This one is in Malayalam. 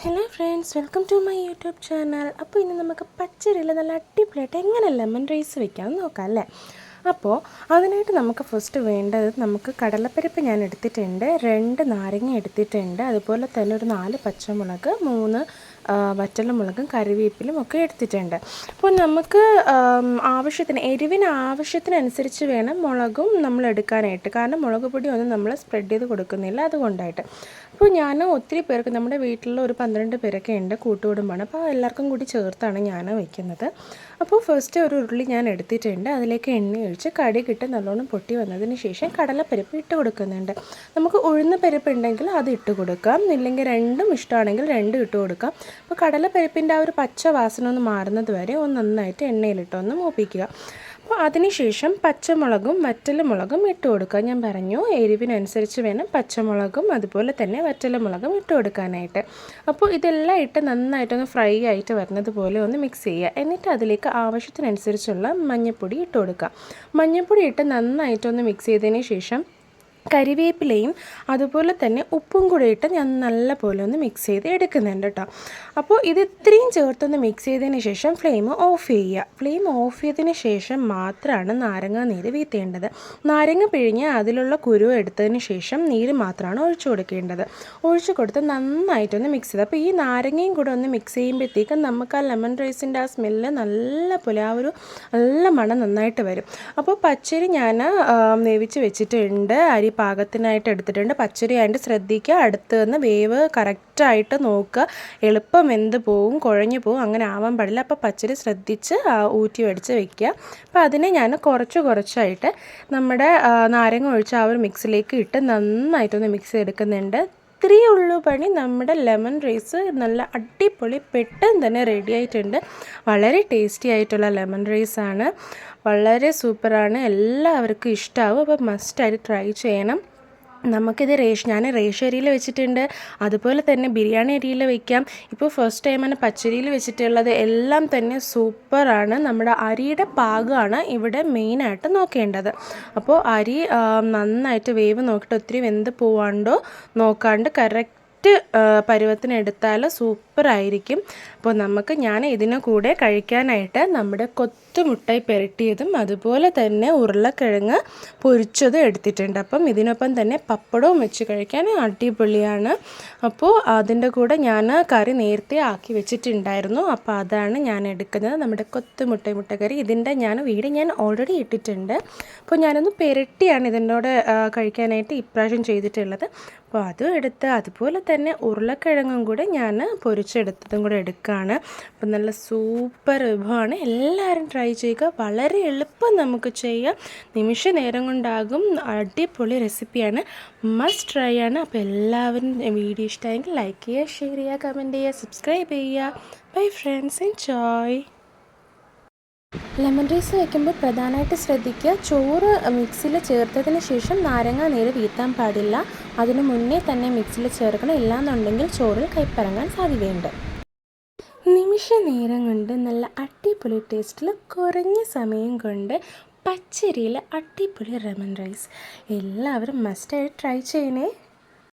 Hello friends welcome to my YouTube channel അപ്പോൾ ഇന്ന് നമുക്ക് പച്ചരിയിൽ നല്ല അടിപൊളിയായിട്ട് എങ്ങനെ ലെമൺ റൈസ് വെക്കാമെന്ന് നോക്കാം അല്ലേ? അപ്പോൾ അതിനായിട്ട് നമുക്ക് ഫസ്റ്റ് വേണ്ടത് നമുക്ക് കടലപ്പരിപ്പ് ഞാൻ എടുത്തിട്ടുണ്ട് രണ്ട് നാരങ്ങ എടുത്തിട്ടുണ്ട് അതുപോലെ തന്നെ ഒരു നാല് പച്ചമുളക് മൂന്ന് വറ്റൽമുളകും കറിവേപ്പിലും ഒക്കെ എടുത്തിട്ടുണ്ട്. അപ്പോൾ നമുക്ക് ആവശ്യത്തിന് എരിവിന് ആവശ്യത്തിനനുസരിച്ച് വേണം മുളകും നമ്മൾ എടുക്കാനായിട്ട്. കാരണം മുളക് പൊടി ഒന്നും നമ്മൾ സ്പ്രെഡ് ചെയ്ത് കൊടുക്കുന്നില്ല അതുകൊണ്ടായിട്ട്. അപ്പോൾ ഞാൻ ഒത്തിരി പേർക്ക് നമ്മുടെ വീട്ടിൽ ഒരു പന്ത്രണ്ട് പേരൊക്കെ ഉണ്ട് കൂട്ടുകുടുംബമാണ്. അപ്പോൾ എല്ലാവർക്കും കൂടി ചേർത്താണ് ഞാൻ വയ്ക്കുന്നത്. അപ്പോൾ ഫസ്റ്റ് ഒരു ഉരുളി ഞാൻ എടുത്തിട്ടുണ്ട്. അതിലേക്ക് എണ്ണ ഒഴിച്ച് കടി കിട്ട് നല്ലോണം പൊട്ടി വന്നതിന് ശേഷം കടലപ്പരിപ്പ് ഇട്ട് കൊടുക്കുന്നുണ്ട്. നമുക്ക് ഉഴുന്ന പരിപ്പ് ഉണ്ടെങ്കിൽ അത് ഇട്ട് കൊടുക്കാം. ഇല്ലെങ്കിൽ രണ്ടും ഇഷ്ടമാണെങ്കിൽ രണ്ടും ഇട്ട് കൊടുക്കാം. അപ്പോൾ കടലപ്പരിപ്പിന്റെ ആ ഒരു പച്ച വാസന ഒന്ന് മാറുന്നത് വരെ ഒന്ന് നന്നായിട്ട് എണ്ണയിലിട്ടൊന്ന് മൂപ്പിക്കുക. അപ്പോൾ അതിനുശേഷം പച്ചമുളകും വറ്റലമുളകും ഇട്ട് കൊടുക്കുക. ഞാൻ പറഞ്ഞു എരിവിനനുസരിച്ച് വേണം പച്ചമുളകും അതുപോലെ തന്നെ വറ്റലമുളകും ഇട്ട് കൊടുക്കാനായിട്ട്. അപ്പോൾ ഇതെല്ലാം ഇട്ട് നന്നായിട്ടൊന്ന് ഫ്രൈ ആയിട്ട് വരുന്നത് പോലെ ഒന്ന് മിക്സ് ചെയ്യുക. എന്നിട്ട് അതിലേക്ക് ആവശ്യത്തിനനുസരിച്ചുള്ള മഞ്ഞൾപ്പൊടി ഇട്ട് കൊടുക്കുക. മഞ്ഞൾപ്പൊടി ഇട്ട് നന്നായിട്ടൊന്ന് മിക്സ് ചെയ്തതിന് ശേഷം കരിവേപ്പിലയും അതുപോലെ തന്നെ ഉപ്പും കൂടി ഇട്ട് ഞാൻ നല്ല പോലെ ഒന്ന് മിക്സ് ചെയ്ത് എടുക്കുന്നുണ്ട് കേട്ടോ അപ്പോൾ ഇത് ഇത്രയും ചേർത്തൊന്ന് മിക്സ് ചെയ്തതിന് ശേഷം ഫ്ലെയിം ഓഫ് ചെയ്യുക. ഫ്ലെയിം ഓഫ് ചെയ്തതിന് ശേഷം മാത്രമാണ് നാരങ്ങ നീര് വീത്തേണ്ടത്. നാരങ്ങ പിഴിഞ്ഞ് അതിലുള്ള കുരു എടുത്തതിന് ശേഷം നീര് മാത്രമാണ് ഒഴിച്ചു കൊടുക്കേണ്ടത്. ഒഴിച്ചു കൊടുത്ത് നന്നായിട്ടൊന്ന് മിക്സ് ചെയ്ത്. അപ്പോൾ ഈ നാരങ്ങയും കൂടെ ഒന്ന് മിക്സ് ചെയ്യുമ്പോഴത്തേക്കും നമുക്ക് ആ ലെമൺ റൈസിന്റെ ആ സ്മെല്ല് നല്ല പോലെ ആ ഒരു നല്ല മണം നന്നായിട്ട് വരും. അപ്പോൾ പച്ചരി ഞാൻ വേവിച്ച് വെച്ചിട്ടുണ്ട്. അരി പാകത്തിനായിട്ട് എടുത്തിട്ടുണ്ട്. പച്ചരി ആയിട്ട് ശ്രദ്ധിക്കുക. അടുത്ത് നിന്ന് വേവ് കറക്റ്റായിട്ട് നോക്കുക. എളുപ്പം വെന്ത് പോവും കുഴഞ്ഞു പോവും അങ്ങനെ ആവാൻ പാടില്ല. അപ്പോൾ പച്ചരി ശ്രദ്ധിച്ച് ഊറ്റി വടിച്ച് വെക്കുക. അപ്പോൾ അതിനെ ഞാൻ കുറച്ച് കുറച്ചായിട്ട് നമ്മുടെ നാരങ്ങ ഒഴിച്ച് ആ ഒരു മിക്സിലേക്ക് ഇട്ട് നന്നായിട്ടൊന്ന് മിക്സ് ചെയ്തെടുക്കുന്നുണ്ട്. ഇത്രയേ ഉള്ളൂ പണി. നമ്മുടെ ലെമൺ റൈസ് നല്ല അടിപൊളി പെട്ടെന്ന് തന്നെ റെഡി ആയിട്ടുണ്ട്. വളരെ ടേസ്റ്റി ആയിട്ടുള്ള ലെമൺ റൈസാണ് വളരെ സൂപ്പറാണ് എല്ലാവർക്കും ഇഷ്ടമാവും അപ്പോൾ മസ്റ്റായിട്ട് ട്രൈ ചെയ്യണം. നമുക്കിത് റേഷ് ഞാൻ റേഷ് അരിയിൽ വെച്ചിട്ടുണ്ട്. അതുപോലെ തന്നെ ബിരിയാണി അരിയിൽ വെക്കാം. ഇപ്പോൾ ഫസ്റ്റ് ടൈമാണ് പച്ചരിയിൽ വെച്ചിട്ടുള്ളത്. എല്ലാം തന്നെ സൂപ്പറാണ് നമ്മുടെ അരിയുടെ പാകമാണ് ഇവിടെ മെയിനായിട്ട് നോക്കേണ്ടത്. അപ്പോൾ അരി നന്നായിട്ട് വേവ് നോക്കിയിട്ട് ഒത്തിരി വെന്ത് പോവാണ്ടോ നോക്കാണ്ട് കറക്റ്റ് പരുവത്തിന് എടുത്താൽ സൂപ്പറായിരിക്കും. അപ്പോൾ നമുക്ക് ഞാൻ ഇതിന് കൂടെ കഴിക്കാനായിട്ട് നമ്മുടെ കൊത്തുമുട്ടായി പെരട്ടിയതും അതുപോലെ തന്നെ ഉരുളക്കിഴങ്ങ് പൊരിച്ചതും എടുത്തിട്ടുണ്ട്. അപ്പം ഇതിനൊപ്പം തന്നെ പപ്പടവും വെച്ച് കഴിക്കാൻ അടിപൊളിയാണ്. അപ്പോൾ അതിന്റെ കൂടെ ഞാൻ കറി നേരത്തെ ആക്കി വെച്ചിട്ടുണ്ടായിരുന്നു. അപ്പോൾ അതാണ് ഞാൻ എടുക്കുന്നത് നമ്മുടെ കൊത്തുമുട്ട മുട്ടക്കറി. ഇതിന്റെ ഞാൻ വീട് ഞാൻ ഓൾറെഡി ഇട്ടിട്ടുണ്ട്. അപ്പോൾ ഞാനൊന്ന് പെരട്ടിയാണ് ഇതിന്റെ കൂടെ കഴിക്കാനായിട്ട് ഇപ്രാവശ്യം ചെയ്തിട്ടുള്ളത്. അപ്പോൾ അതും എടുത്ത് അതുപോലെ തന്നെ ഉരുളക്കിഴങ്ങും കൂടെ ഞാൻ പൊരിച്ചെടുത്തതും കൂടെ എടുക്കുകയാണ് അപ്പം നല്ല സൂപ്പർ വിഭവമാണ്. എല്ലാവരും ട്രൈ ചെയ്യുക. വളരെ എളുപ്പം നമുക്ക് ചെയ്യാം. നിമിഷ നേരം കൊണ്ടാകും. അടിപൊളി റെസിപ്പിയാണ്. മസ്റ്റ് ട്രൈ ആണ്. അപ്പോൾ എല്ലാവരും വീഡിയോ ഇഷ്ടമായെങ്കിൽ ലൈക്ക് ചെയ്യുക ഷെയർ ചെയ്യുക കമന്റ് ചെയ്യുക സബ്സ്ക്രൈബ് ചെയ്യുക. Bye friends. Enjoy. Lemon rice വയ്ക്കുമ്പോൾ പ്രധാനമായിട്ട് ശ്രദ്ധിക്കുക. ചോറ് മിക്സിയിൽ ചേർത്തതിന് ശേഷം നാരങ്ങ നീര് വീത്താൻ പാടില്ല. അതിനു മുന്നേ തന്നെ മിക്സിയിൽ ചേർക്കണം. ഇല്ലാന്നുണ്ടെങ്കിൽ ചോറിൽ കൈപ്പറങ്ങാൻ സാധ്യതയുണ്ട്. നിമിഷ നേരം കൊണ്ട് നല്ല അടിപൊളി ടേസ്റ്റിൽ കുറഞ്ഞ സമയം കൊണ്ട് പച്ചരിയിൽ അടിപൊളി ലെമൺ റൈസ് എല്ലാവരും മസ്റ്റായിട്ട് ട്രൈ ചെയ്യണേ.